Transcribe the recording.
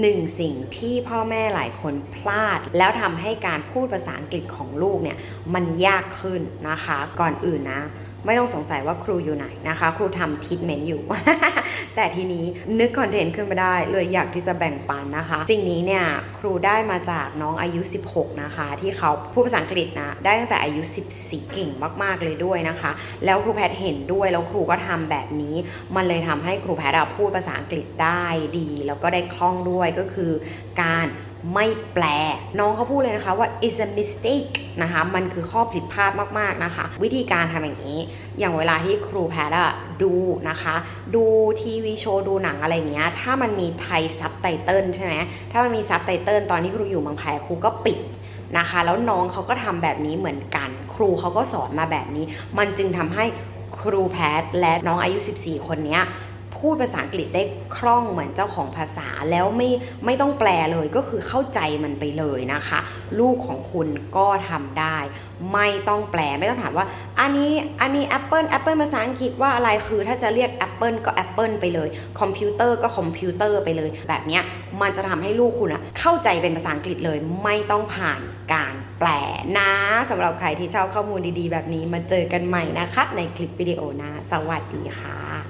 หนึ่งสิ่งที่พ่อแม่หลายคนพลาด แล้วทำให้การพูดภาษาอังกฤษของลูกเนี่ยมันยากขึ้นนะคะ ก่อนอื่นนะ ไม่ต้องสงสัยว่าครูอยู่ไหนนะคะ ครูทำทิทเมนต์อยู่ แต่ทีนี้นึกคอนเทนต์ขึ้นมาได้เลยอยากที่จะแบ่งปันนะคะสิ่งนี้เนี่ยครูได้มาจากน้องอายุ 16 นะคะ ที่เขาพูดภาษาอังกฤษนะได้ตั้งแต่อายุ 14 เก่งมากๆเลยด้วยนะคะ แล้วครูแพทเห็นด้วยแล้วครูก็ทำแบบนี้ มันเลยทำให้ครูแพทพูดภาษาอังกฤษได้ดี แล้วก็ได้คล่องด้วยก็คือการ ไม่แปล น้องเขาพูดเลยนะคะว่า is a mistake นะคะ มันคือข้อผิดพลาดมากๆนะคะ วิธีการทำอย่างนี้ อย่างเวลาที่ครูแพทอะดูนะคะ ดูทีวีโชว์ ดูหนังอะไรเงี้ย ถ้ามันมีไทยซับไตเติลใช่ไหมถ้ามันมีซับไตเติลตอนที่ครูอยู่เมืองไทยครูก็ปิดนะคะ แล้วน้องเขาก็ทำแบบนี้เหมือนกัน ครูเขาก็สอนมาแบบนี้ มันจึงทำให้ครูแพทและน้องอายุ 14 คนเนี้ย พูดภาษาอังกฤษได้คล่องเหมือนเจ้าของภาษาแล้วไม่ไม่ต้องแปลเลยก็คือเข้าใจมันไปเลยนะคะ ลูกของคุณก็ทำได้ ไม่ต้องแปลไม่ต้องถามว่า อันนี้อันนี้ Apple Apple ภาษาอังกฤษว่าอะไรคือ ถ้าจะเรียก Apple ก็ Apple ไปเลยคอมพิวเตอร์ก็คอมพิวเตอร์ไปเลย แบบนี้มันจะทำให้ลูกคุณอะเข้าใจเป็นภาษาอังกฤษเลย ไม่ต้องผ่านการแปลนะสำหรับใครที่ชอบข้อมูลดีๆ แบบนี้มาเจอกันใหม่นะคะ ในคลิปวิดีโอหนะสวัสดีค่ะ